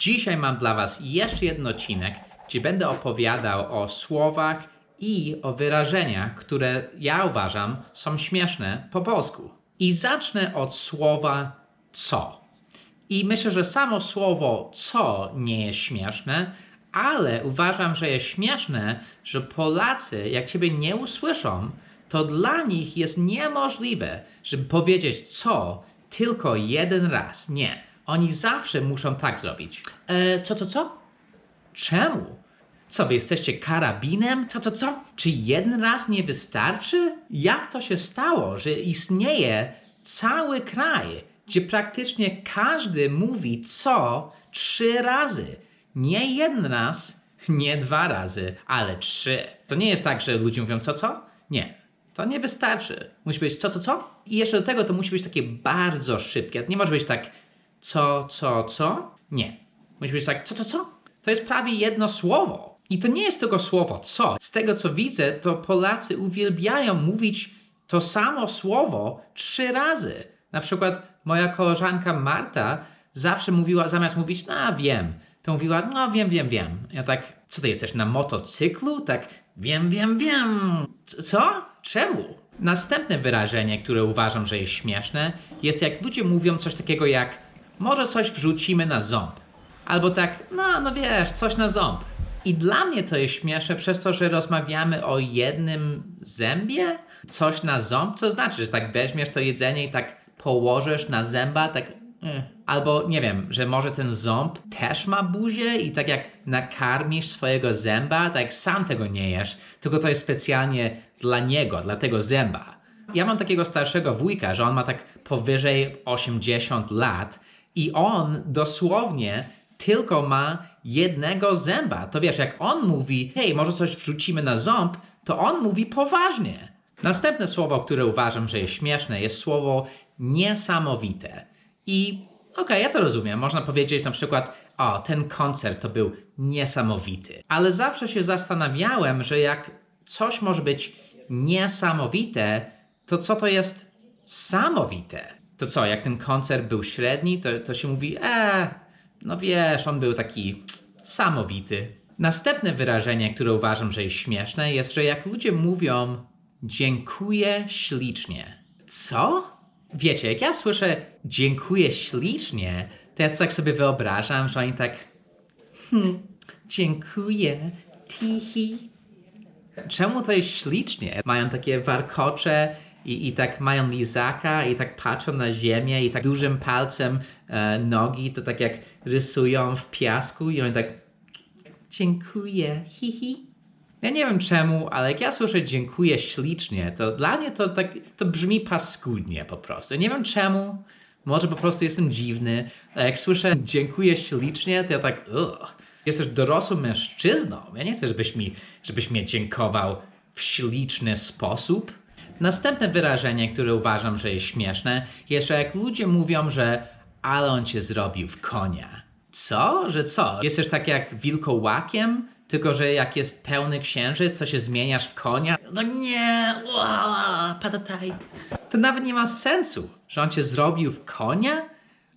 Dzisiaj mam dla Was jeszcze jeden odcinek, gdzie będę opowiadał o słowach i o wyrażeniach, które ja uważam są śmieszne po polsku. I zacznę od słowa co. I myślę, że samo słowo co nie jest śmieszne, ale uważam, że jest śmieszne, że Polacy, jak ciebie nie usłyszą, to dla nich jest niemożliwe, żeby powiedzieć co tylko jeden raz. Nie. Oni zawsze muszą tak zrobić. E, co, co, co? Czemu? Co, wy jesteście karabinem? Co, co, co? Czy jeden raz nie wystarczy? Jak to się stało, że istnieje cały kraj, gdzie praktycznie każdy mówi co trzy razy? Nie jeden raz, nie dwa razy, ale trzy. To nie jest tak, że ludzie mówią co, co? Nie. To nie wystarczy. Musi być co, co, co? I jeszcze do tego to musi być takie bardzo szybkie. Nie może być tak co, co, co? Nie. Musi być tak co, co, co? To jest prawie jedno słowo. I to nie jest tylko słowo co. Z tego co widzę, to Polacy uwielbiają mówić to samo słowo trzy razy. Na przykład moja koleżanka Marta zawsze mówiła, zamiast mówić, no wiem, to mówiła, no wiem, wiem, wiem. Ja tak, co ty jesteś na motocyklu? Tak, wiem, wiem, wiem. Co? Czemu? Następne wyrażenie, które uważam, że jest śmieszne, jest jak ludzie mówią coś takiego jak może coś wrzucimy na ząb. Albo tak, no, no wiesz, coś na ząb. I dla mnie to jest śmieszne przez to, że rozmawiamy o jednym zębie? Coś na ząb? Co znaczy, że tak weźmiesz to jedzenie i tak położysz na zęba, tak... eh. Albo, nie wiem, że może ten ząb też ma buzię i tak jak nakarmisz swojego zęba, tak sam tego nie jesz, tylko to jest specjalnie dla niego, dla tego zęba. Ja mam takiego starszego wujka, że on ma tak powyżej 80 lat i on dosłownie tylko ma jednego zęba. To wiesz, jak on mówi, hej, może coś wrzucimy na ząb, to on mówi poważnie. Następne słowo, które uważam, że jest śmieszne, jest słowo niesamowite. I okej, ja to rozumiem. Można powiedzieć na przykład, o, ten koncert to był niesamowity. Ale zawsze się zastanawiałem, że jak coś może być niesamowite, to co to jest samowite? To co, jak ten koncert był średni, to, to się mówi, eee, no wiesz, on był taki samowity. Następne wyrażenie, które uważam, że jest śmieszne, jest, że jak ludzie mówią dziękuję ślicznie. Co? Wiecie, jak ja słyszę dziękuję ślicznie, to ja tak sobie wyobrażam, że oni tak hmm, dziękuję, tihi. Czemu to jest ślicznie? Mają takie warkocze i, i tak mają lizaka i tak patrzą na ziemię i tak dużym palcem e, nogi to tak jak rysują w piasku i oni tak dziękuję, hihi. Ja nie wiem czemu, ale jak ja słyszę dziękuję ślicznie, to dla mnie to tak to brzmi paskudnie po prostu. Nie wiem czemu, może po prostu jestem dziwny, ale jak słyszę dziękuję ślicznie, to ja tak ugh. Jesteś dorosłym mężczyzną. Ja nie chcę, żebyś mi, żebyś mnie dziękował w śliczny sposób. Następne wyrażenie, które uważam, że jest śmieszne, jest, że jak ludzie mówią, że ale on cię zrobił w konia. Co? Że co? Jesteś tak jak wilkołakiem? Tylko, że jak jest pełny księżyc, to się zmieniasz w konia? No nie! Ua, patataj. To nawet nie ma sensu, że on cię zrobił w konia?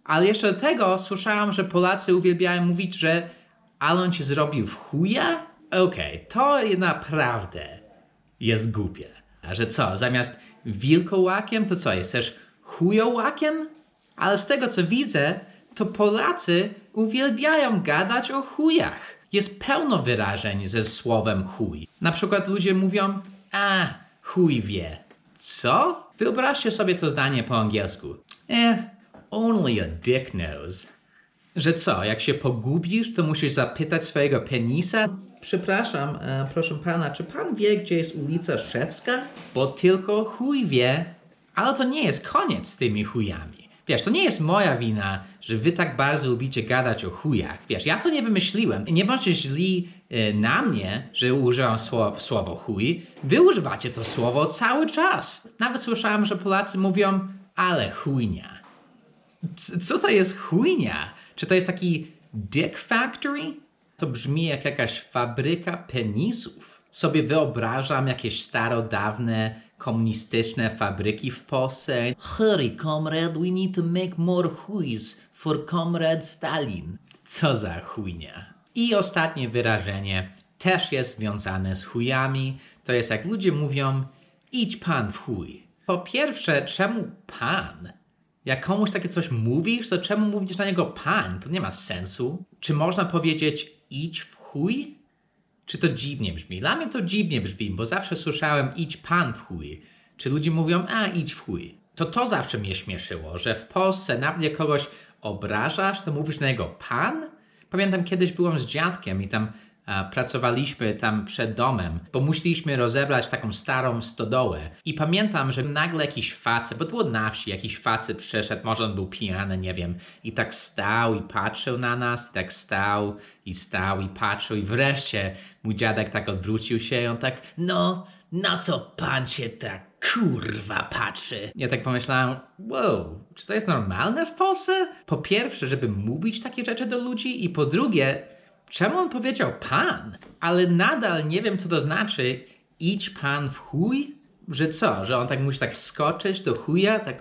Ale jeszcze do tego słyszałam, że Polacy uwielbiają mówić, że ale on cię zrobił w chuja? Okej, to naprawdę jest głupie. A że co, zamiast wilkołakiem, to co, jesteś chujołakiem? Ale z tego co widzę, to Polacy uwielbiają gadać o chujach. Jest pełno wyrażeń ze słowem chuj. Na przykład ludzie mówią, a, chuj wie. Co? Wyobraźcie sobie to zdanie po angielsku. Eh, only a dick knows. Że co, jak się pogubisz, to musisz zapytać swojego penisa? Przepraszam, e, proszę pana, czy pan wie, gdzie jest ulica Szewska? Bo tylko chuj wie. Ale to nie jest koniec z tymi chujami. Wiesz, to nie jest moja wina, że wy tak bardzo lubicie gadać o chujach. Wiesz, ja to nie wymyśliłem. Nie bądźcie źli e, na mnie, że używam słowa, słowo chuj. Wy używacie to słowo cały czas. Nawet słyszałem, że Polacy mówią, ale chujnia. C- Co to jest chujnia? Czy to jest taki dick factory? To brzmi jak jakaś fabryka penisów. Sobie wyobrażam jakieś starodawne komunistyczne fabryki w Polsce. Hurry, comrade, we need to make more chuis for comrade Stalin. Co za chujnia. I ostatnie wyrażenie też jest związane z chujami. To jest jak ludzie mówią, idź pan w chuj. Po pierwsze, czemu pan? Jak komuś takie coś mówisz, to czemu mówisz na niego pan? To nie ma sensu. Czy można powiedzieć idź w chuj? Czy to dziwnie brzmi? Dla mnie to dziwnie brzmi, bo zawsze słyszałem idź pan w chuj. Czy ludzie mówią a idź w chuj. To to zawsze mnie śmieszyło, że w Polsce nawet jak kogoś obrażasz, to mówisz na niego pan? Pamiętam kiedyś byłem z dziadkiem i tam pracowaliśmy tam przed domem, bo musieliśmy rozebrać taką starą stodołę. I pamiętam, że nagle jakiś facet, bo było na wsi, jakiś facet przyszedł, może on był pijany, nie wiem, i tak stał i patrzył na nas, tak stał i stał i patrzył i wreszcie mój dziadek tak odwrócił się i on tak, no, na co pan się tak kurwa patrzy? Ja tak pomyślałem, wow, czy to jest normalne w Polsce? Po pierwsze, żeby mówić takie rzeczy do ludzi i po drugie, Czemu on powiedział pan? Ale nadal nie wiem, co to znaczy. Idź pan w chuj? Że co? Że on tak musi tak wskoczyć do chuja? Tak.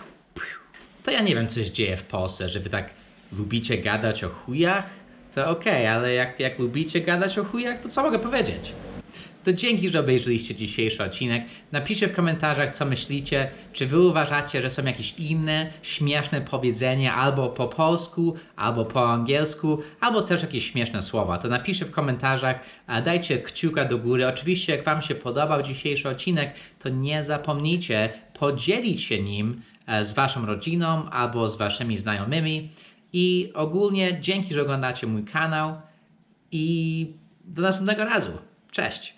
To ja nie wiem, co się dzieje w Polsce, że wy tak lubicie gadać o chujach? To okej, ale jak, jak lubicie gadać o chujach, to co mogę powiedzieć? To dzięki, że obejrzeliście dzisiejszy odcinek. Napiszcie w komentarzach, co myślicie. Czy wy uważacie, że są jakieś inne śmieszne powiedzenia albo po polsku, albo po angielsku, albo też jakieś śmieszne słowa. To napiszcie w komentarzach, dajcie kciuka do góry. Oczywiście, jak wam się podobał dzisiejszy odcinek, to nie zapomnijcie podzielić się nim e, z waszą rodziną albo z waszymi znajomymi. I ogólnie dzięki, że oglądacie mój kanał i do następnego razu. Cześć!